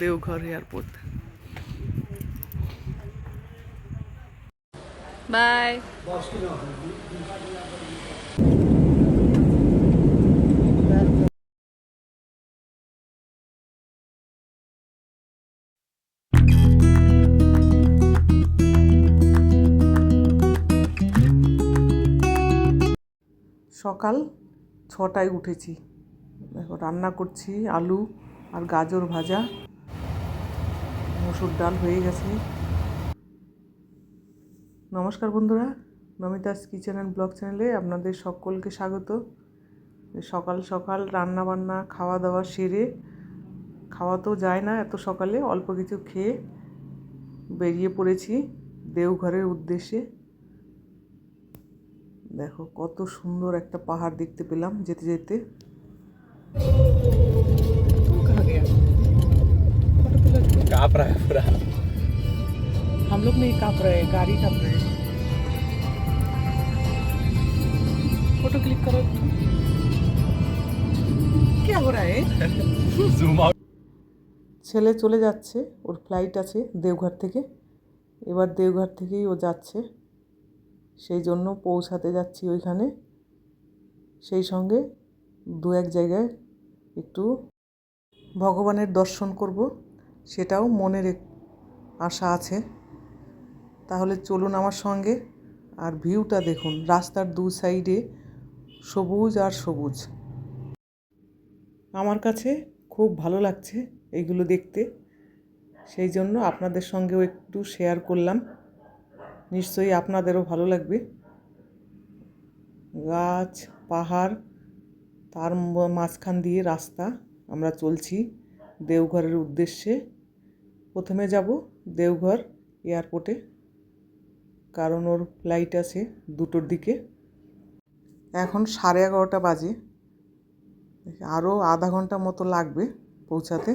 Deoghar airport. By. সকাল ছটায় উঠেছি। দেখো রান্না করছি আলু আর গাজর ভাজা। মসুর ডাল হয়ে গেছে। নমস্কার বন্ধুরা, নমিতাস কিচেন অ্যান্ড ব্লগ চ্যানেলে আপনাদের সকলকে স্বাগত। সকাল সকাল রান্না বান্না, খাওয়া দাওয়া সেরে, খাওয়া তো যায় না এত সকালে, অল্প কিছু খেয়ে বেরিয়ে পড়েছি দেওঘরের উদ্দেশ্যে। দেখো কত সুন্দর একটা পাহাড় দেখতে পেলাম যেতে যেতে। काँप रहा है पूरा हम लोग नहीं कांप रहे हैं गाड़ी कांप रहे हैं फोटो क्लिक करो क्या हो रहा है जूम आउट ছেলে চলে যাচ্ছে ওর ফ্লাইট আছে দেওঘর থেকে এবার দেওঘর থেকেই ও যাচ্ছে সেই জন্য পৌঁছাতে যাচ্ছি ওইখানে সেই সঙ্গে দু এক জায়গায় একটু ভগবানের দর্শন করব সেটাও মনের আশা আছে। তাহলে চলুন আমার সঙ্গে আর ভিউটা দেখুন, রাস্তার দু সাইডে সবুজ আর সবুজ। আমার কাছে খুব ভালো লাগছে এইগুলো দেখতে। সেই জন্য আপনাদের সঙ্গেও একটু শেয়ার করলাম। নিশ্চয়ই আপনাদেরও ভালো লাগবে। গাছ, পাহাড়, তার মাঝখান দিয়ে রাস্তা, আমরা চলছি দেওঘরের উদ্দেশ্যে। প্রথমে যাব দেওঘর এয়ারপোর্টে, কারণ ওর ফ্লাইট আছে দুটোর দিকে। এখন সাড়ে এগারোটা বাজে। আরও আধা ঘণ্টা মতো লাগবে পৌঁছাতে।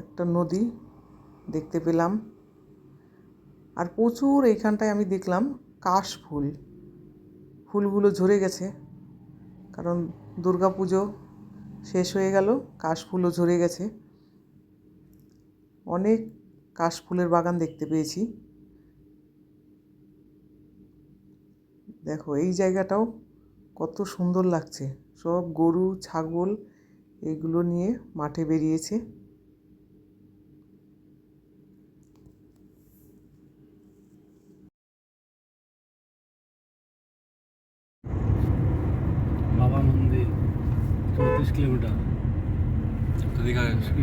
একটা নদী দেখতে পেলাম। আর প্রচুর এইখানটায় আমি দেখলাম কাশ ফুল। ফুলগুলো ঝরে গেছে, কারণ দুর্গা পুজো শেষ হয়ে গেল, কাশ ফুলও ঝরে গেছে। অনেক কাশফুলের বাগান দেখতে পেয়েছি। দেখো এই জায়গাটাও কত সুন্দর লাগছে। সব গরু ছাগল এগুলো নিয়ে মাঠে বেরিয়েছে। বাবা মন্দির চৌত্রিশ কিলোমিটার।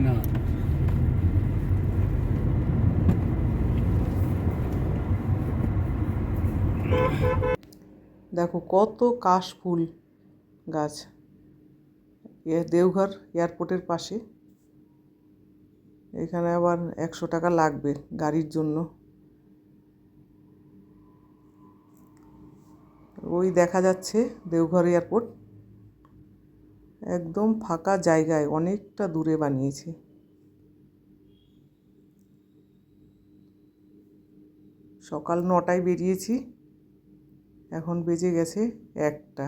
না দেখো কত কাশ ফুল গাছ দেওঘর এয়ারপোর্টের পাশে। এখানে আবার একশো টাকা লাগবে গাড়ির জন্য। ওই দেখা যাচ্ছে দেওঘর এয়ারপোর্ট। একদম ফাঁকা জায়গায় অনেকটা দূরে বানিয়েছে। সকাল নটায় বেরিয়েছি। এখন বেজে গেছে একটা।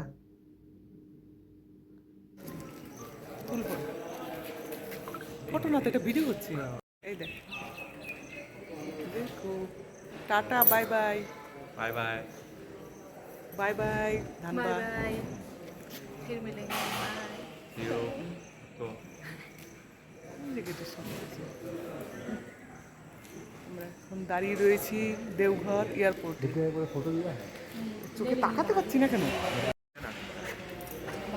ফটো না তো এটা video tata bye bye. Bye bye. Bye bye ধন্যবাদ আমরা এখন দাঁড়িয়ে রয়েছি দেওঘর এয়ারপোর্ট। ফটো দিবা? চোখে তাকাতে পারছি না কেন?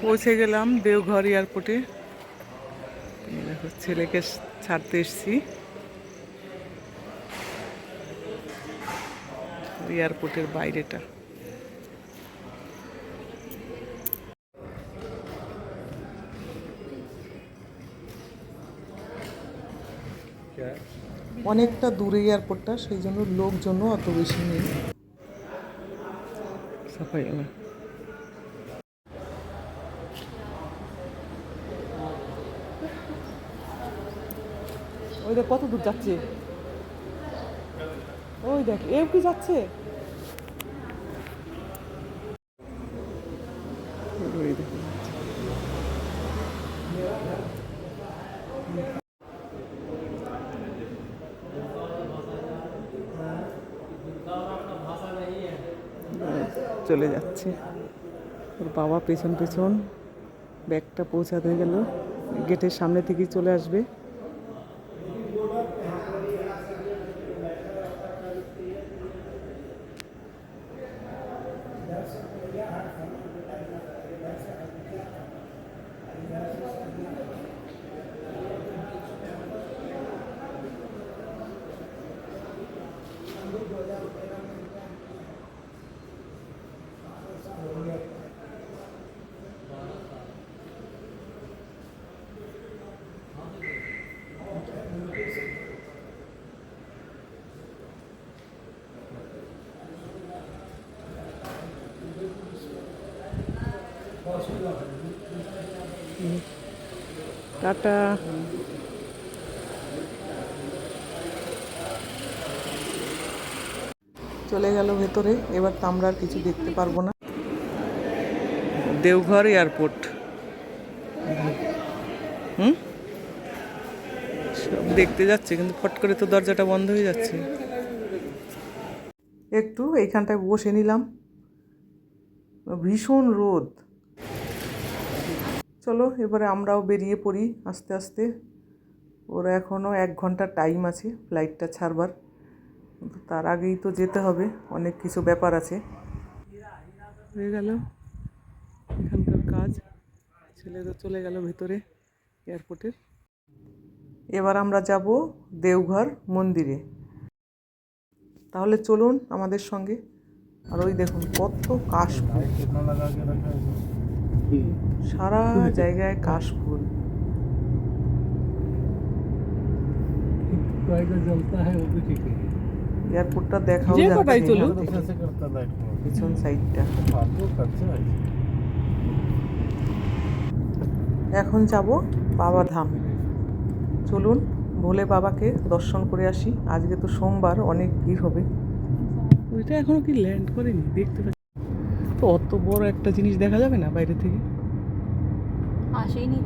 পৌঁছে গেলাম দেওঘর এয়ারপোর্টে। ছেলেকে ছাড়তে এসছি। এয়ারপোর্টের বাইরেটা। অনেকটা দূরে এয়ারপোর্টটা সেই জন্য লোকজনও অত বেশি নেই। সাফাই আলা ওই দেখ কত দূর যাচ্ছে ওই দেখ এও কি যাচ্ছে ওই দেখো চলে যাচ্ছে। ওর বাবা পেছন পেছন ব্যাগটা পৌঁছাতে গেল গেটের সামনে থেকেই চলে আসবে। টাটা। চলে গেল ভেতরে এবার তো আমরা আর কিছু দেখতে পারব না। দেওঘর এয়ারপোর্ট। হুম? সব দেখতে যাচ্ছে কিন্তু ফট করে তো দরজাটা বন্ধ হয়ে যাচ্ছে। একটু এইখানটায় বসে নিলাম। ভীষণ রোদ। চলো, এবারে আমরাও বেরিয়ে পড়ি আস্তে আস্তে। ওর এখনও এক ঘণ্টা টাইম আছে ফ্লাইটটা ছাড়বার। তার আগেই তো যেতে হবে, অনেক কিছু ব্যাপার আছে। হয়ে গেল এখানকার কাজ। ছেলে তো চলে গেল ভেতরে এয়ারপোর্টের এবার আমরা যাব দেওঘর মন্দিরে। তাহলে চলুন আমাদের সঙ্গে। আর ওই দেখুন কত কাশফুল। সারা জায়গায় কাশফুল। এয়ারপোর্টটা দেখাও পিছন সাইডটা। এখন যাব বাবা ধাম। চলুন ভোলে বাবাকে দর্শন করে আসি। আজকে তো সোমবার অনেক ভিড় হবে। ওইটা এখনও কি ল্যান্ড করেনি? দেখতে তো অত বড় একটা জিনিস দেখা যাবে না বাইরে থেকে? আসেইনি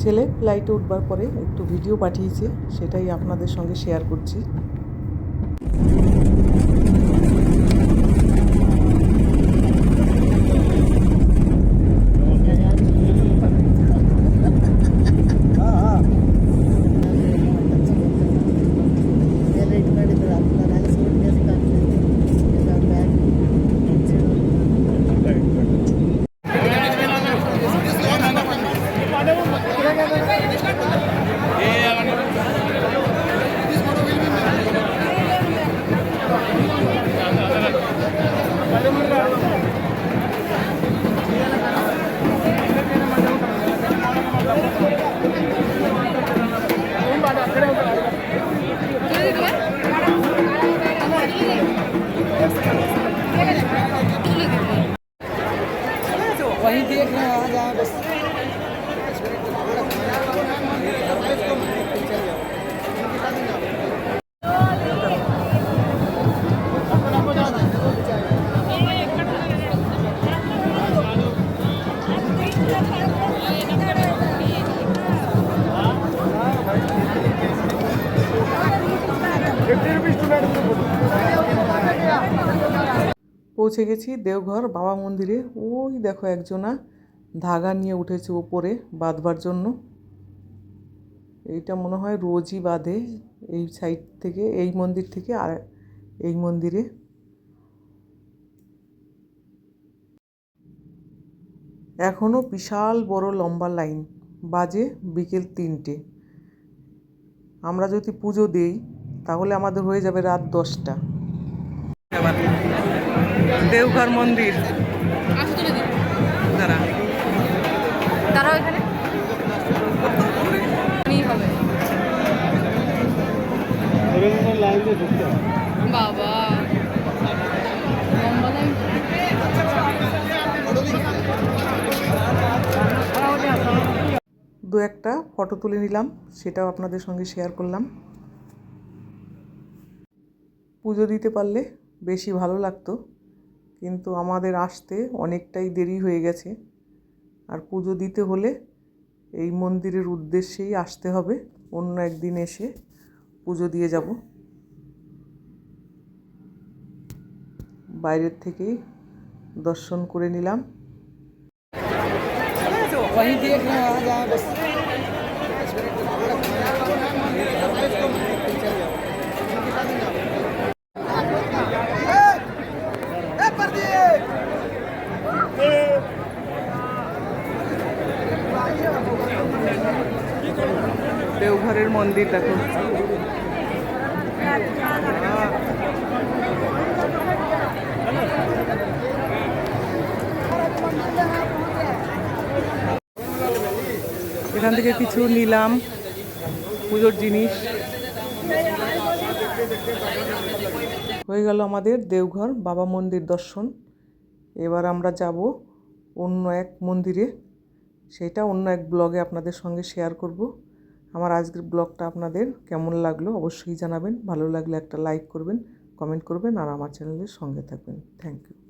ছেলে ফ্লাইটে উঠবার পরে একটু ভিডিও পাঠিয়েছে সেটাই আপনাদের সঙ্গে শেয়ার করছি। পৌঁছে গেছি দেওঘর বাবা মন্দিরে। ওই দেখো একজনা ধাগা নিয়ে উঠেছে ওপরে বাঁধবার জন্য। এইটা মনে হয় রোজই বাঁধে এই সাইড থেকে, এই মন্দির থেকে আর এই মন্দিরে। এখনও বিশাল বড় লম্বা লাইন, বাজে বিকেল তিনটে। আমরা যদি পুজো দেই, তাহলে আমাদের হয়ে যাবে রাত দশটা। দেওঘর মন্দির। তারা তারা এখানে। দু একটা ফটো তুলে নিলাম সেটাও আপনাদের সঙ্গে শেয়ার করলাম। পুজো দিতে পারলে বেশি ভালো লাগতো। কিন্তু আমাদের আসতে অনেকটাই দেরি হয়ে গেছে। আর পুজো দিতে হলে এই মন্দিরের উদ্দেশ্যেই আসতে হবে। অন্য একদিন এসে পুজো দিয়ে যাব। বাইরের থেকেই দর্শন করে নিলাম। দেওঘরের মন্দির, দেখো। এখান থেকে কিছু নিলাম, পুজোর জিনিস। হয়ে গেল আমাদের দেওঘর, বাবা মন্দির দর্শন। এবার আমরা যাব অন্য এক মন্দিরে। সেটা অন্য এক ব্লগে আপনাদের সঙ্গে শেয়ার করব। আমার আজকের ব্লগটা আপনাদের কেমন লাগল অবশ্যই জানাবেন। ভালো লাগলে একটা লাইক করবেন কমেন্ট করবেন আর আমার চ্যানেলের সঙ্গে থাকবেন। Thank you